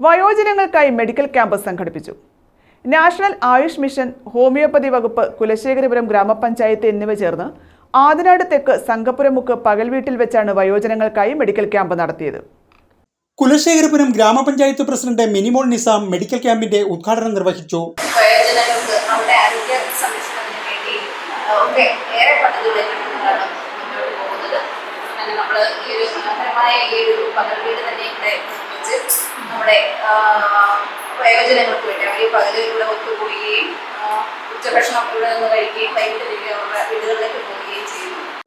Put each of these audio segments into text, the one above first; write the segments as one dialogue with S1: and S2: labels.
S1: വയോജനങ്ങൾക്കായി medical camp സംഘടിപ്പിച്ചു. National Ayush mission homoeopathy വകുപ്പ് കുലശേഖരപുരം ഗ്രാമപഞ്ചായത്ത് എന്നിവ ചേർന്ന് ആതിനാട് തെക്ക് സംഘപുരമുക്ക് പകൽ വീട്ടിൽ വെച്ചാണ് വയോജനങ്ങൾക്കായി മെഡിക്കൽ ക്യാമ്പ് നടത്തിയത്.
S2: കുലശേഖരപുരം ഗ്രാമപഞ്ചായത്ത് പ്രസിഡന്റ് മിനിമോൾ നിസാം മെഡിക്കൽ ക്യാമ്പിന്റെ ഉദ്ഘാടനം നിർവഹിച്ചു.
S3: വയോജനങ്ങൾക്ക് അവരുടെ ആരോഗ്യ സംരക്ഷണത്തിന് വേണ്ടി ഒക്കെ ഏറെ മുന്നോട്ട് പോകുന്നത്. നമ്മൾ ഈ ഒരു മനോഹരമായ ഈ ഒരു പകൽ വീട് തന്നെ ഇവിടെ വയോജനങ്ങൾക്ക് വേണ്ടി അവർ പകലിലൂടെ ഒത്തുകൂടുകയും ഉച്ചഭക്ഷണം ഇവിടെ നിന്ന് കഴിക്കുകയും വൈകിട്ട് തിരികെ അവരുടെ വീടുകളിലേക്ക്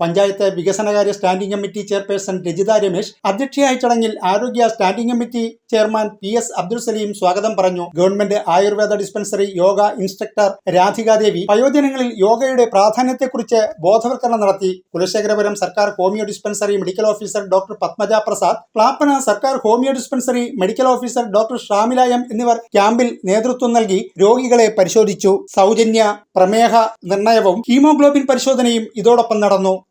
S2: പഞ്ചായത്ത് വികസനകാര്യ standing committee chairperson Rajitha Ramesh അധ്യക്ഷയായ ചടങ്ങിൽ ആരോഗ്യ standing committee chairman P S Abdul Salim സ്വാഗതം പറഞ്ഞു. Government Ayurveda dispensary yoga instructor Radhikadevi വയോജനങ്ങളിൽ യോഗയുടെ പ്രാധാന്യത്തെക്കുറിച്ച് ബോധവൽക്കരണം നടത്തി. കുലശേഖരപുരം സർക്കാർ homoeo dispensary medical officer doctor Padmaja Prasad Clappana സർക്കാർ homoeo dispensary medical officer doctor Shamila M എന്നിവർ ക്യാമ്പിൽ നേതൃത്വം നൽകി രോഗികളെ പരിശോധിച്ചു. സൗജന്യ പ്രമേഹ നിർണയവും ഹീമോഗ്ലോബിൻ പരിശോധനയും ഇതോടൊപ്പം നടന്നു.